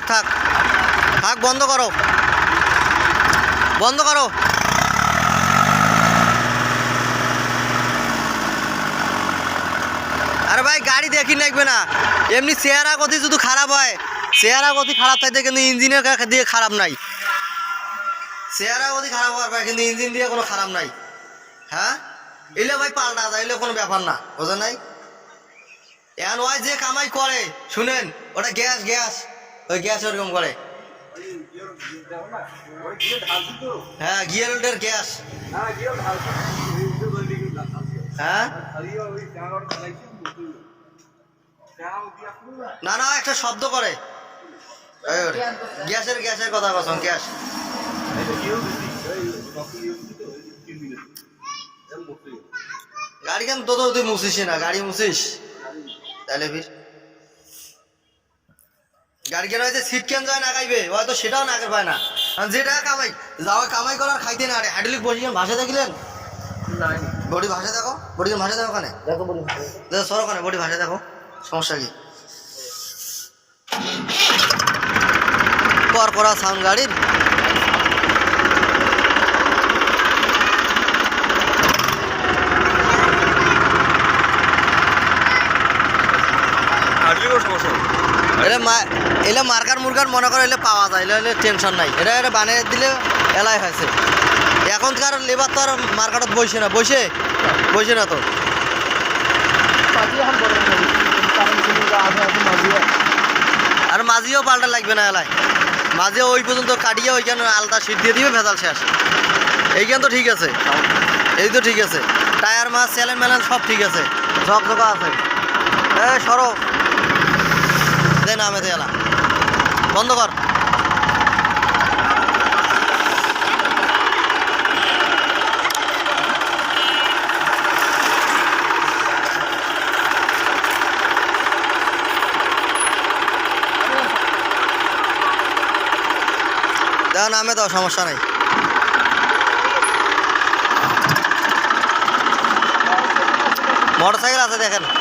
থাক থাক। থাক, বন্ধ করো। বন্ধ করো। আরে ভাই, গাড়ি দেখি লাগবে না। এমনি চেহারা গতি শুধু খারাপ হয়, চেহারা গতি খারাপ থাকতে কিন্তু ইঞ্জিনের দিয়ে খারাপ নাই। চেহারা গতি খারাপ হওয়ার ভাই কিন্তু ইঞ্জিন দিয়ে কোনো খারাপ নাই। হ্যাঁ? এলে ভাই পাল্টা যায় এলে কোনো ব্যাপার না বোঝা নাই? এখন ওই যে কামাই করে, শুনেন, ওটা গ্যাস গ্যাস। ওই গ্যাস ওরকম করে? হ্যাঁ গিয়ার ওটার গ্যাস হ্যাঁ? না না, একটা শব্দ করে। গ্যাসের গ্যাসের কথা কথা গ্যাস গাড়ি কেন তো তো তুই মুছিস না গাড়ি মুছিস তাহলে ফির গাড়ি কেন হয়েছে সিট কেন যায় না খাইবে হয়তো সেটাও না পায় না। আর যে কামাই যাওয়া কামাই করার খাইতে না। রে হাইড্রোলিক বসি ভাষা দেখিলেন? বডি ভাষা দেখো। বডি ভাষা দেখো ওখানে? দেখো বলি দেখো সর ওখানে বডি ভাষা দেখো। সমস্যা কি? কর করা সাউন্ড গাড়ির সমস্যা? এটা এলে মার্কার মুরকার মনে করে এলে পাওয়া যায় এলে এলে টেনশন নাই। এটা এটা বানিয়ে দিলে এলাই হয়েছে। এখনকার লেবার তো আর মার্কেটত বসে না বসে বসে না তো। আর মাঝিও পাল্টা লাগবে না এলাই। মাঝে ওই পর্যন্ত কাটিয়ে ওইখানে আলতা সিট দিয়ে দিবে ভেজাল শেষ। এইখান তো ঠিক আছে। এই তো ঠিক আছে। টায়ার মাছ স্যালেন ম্যালেন সব ঠিক আছে। ঝকঝকা আছে। এ সরো। দে নামে দে এলা বন্ধ কর। নামে দাও সমস্যা নাই। মোটর সাইকেল আছে দেখেন।